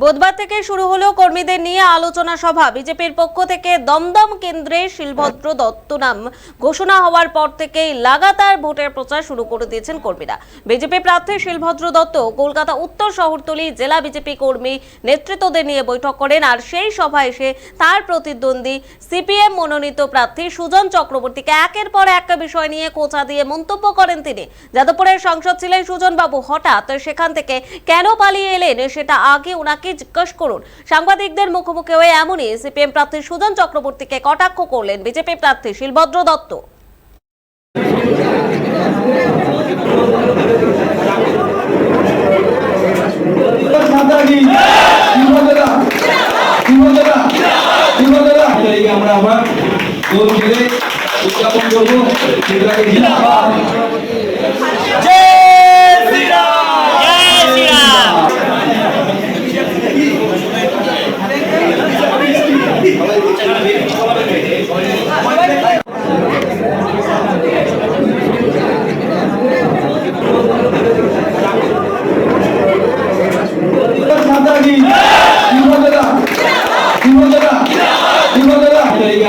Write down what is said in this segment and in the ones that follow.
বুধবার থেকে শুরু হলো কর্মীদের নিয়ে আলোচনা সভা। বিজেপির পক্ষ থেকে দমদম কেন্দ্রে শিলভদ্র দত্ত নাম ঘোষণা হওয়ার পর থেকেই লাগাতার ভোটের প্রচার শুরু করে দিয়েছেন কর্মীরা। বিজেপি প্রার্থী শিলভদ্র দত্ত কলকাতা উত্তর শহরতলি জেলা বিজেপি কর্মী নেতৃত্বদের নিয়ে বৈঠক করেন আর সেই সভায় এসে তার প্রতিদ্বন্দ্বী সিপিএম মনোনীত প্রার্থী সুজন চক্রবর্তীকে একের পর এক বিষয় নিয়ে কোচা দিয়ে মন্তব্য করেন তিনি। যাদবপুরের সংসদ ছিলেন সুজন বাবু। হঠাৎ সেখান থেকে কেন পালিয়ে এলেন সেটা আগে ওনাকে জিজ্ঞেস করুন। সাংবাদিকদের মুখোমুখি হয়ে এমনই সিপিএম প্রার্থী সুজন চক্রবর্তীকে কটাক্ষ করলেন বিজেপি প্রার্থী শিলভদ্র দত্ত। আমরা আবার উদযাপন করব।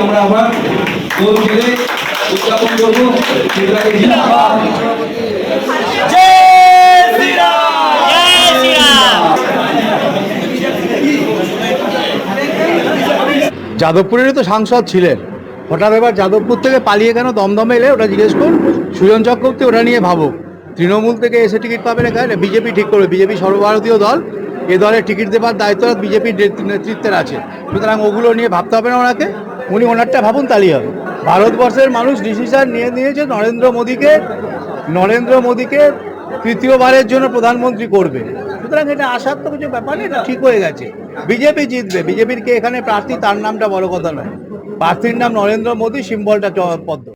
আমরা আবার দোল খেলে উদযাপন করব। যাদবপুরেরই তো সাংসদ ছিলেন। হঠাৎ এবার যাদবপুর থেকে পালিয়ে কেন দমদমে এলে? ওটা জিজ্ঞেস করুন। সুজন চক্রবর্তী ওটা নিয়ে ভাবুক। তৃণমূল থেকে এসে টিকিট পাবেন এখানে? বিজেপি ঠিক করবে। বিজেপি সর্বভারতীয় দল। এ দলের টিকিট দেবার দায়িত্ব বিজেপির নেতৃত্বের আছে। সুতরাং ওগুলো নিয়ে ভাবতে হবে না ওনাকে। উনি ওনারটা ভাবুন তালিয়ে হবে। ভারতবর্ষের মানুষ ডিসিশন নিয়ে নিয়েছে নরেন্দ্র মোদীকে। নরেন্দ্র মোদীকে তৃতীয়বারের জন্য প্রধানমন্ত্রী করবে। সুতরাং এটা আসার তো কিছু ব্যাপার, এটা ঠিক হয়ে গেছে। বিজেপি জিতবে। বিজেপির কে এখানে প্রার্থী, তার নামটা বড় কথা নয়। প্রার্থীর নাম নরেন্দ্র মোদী, সিম্বলটা পদ্ম।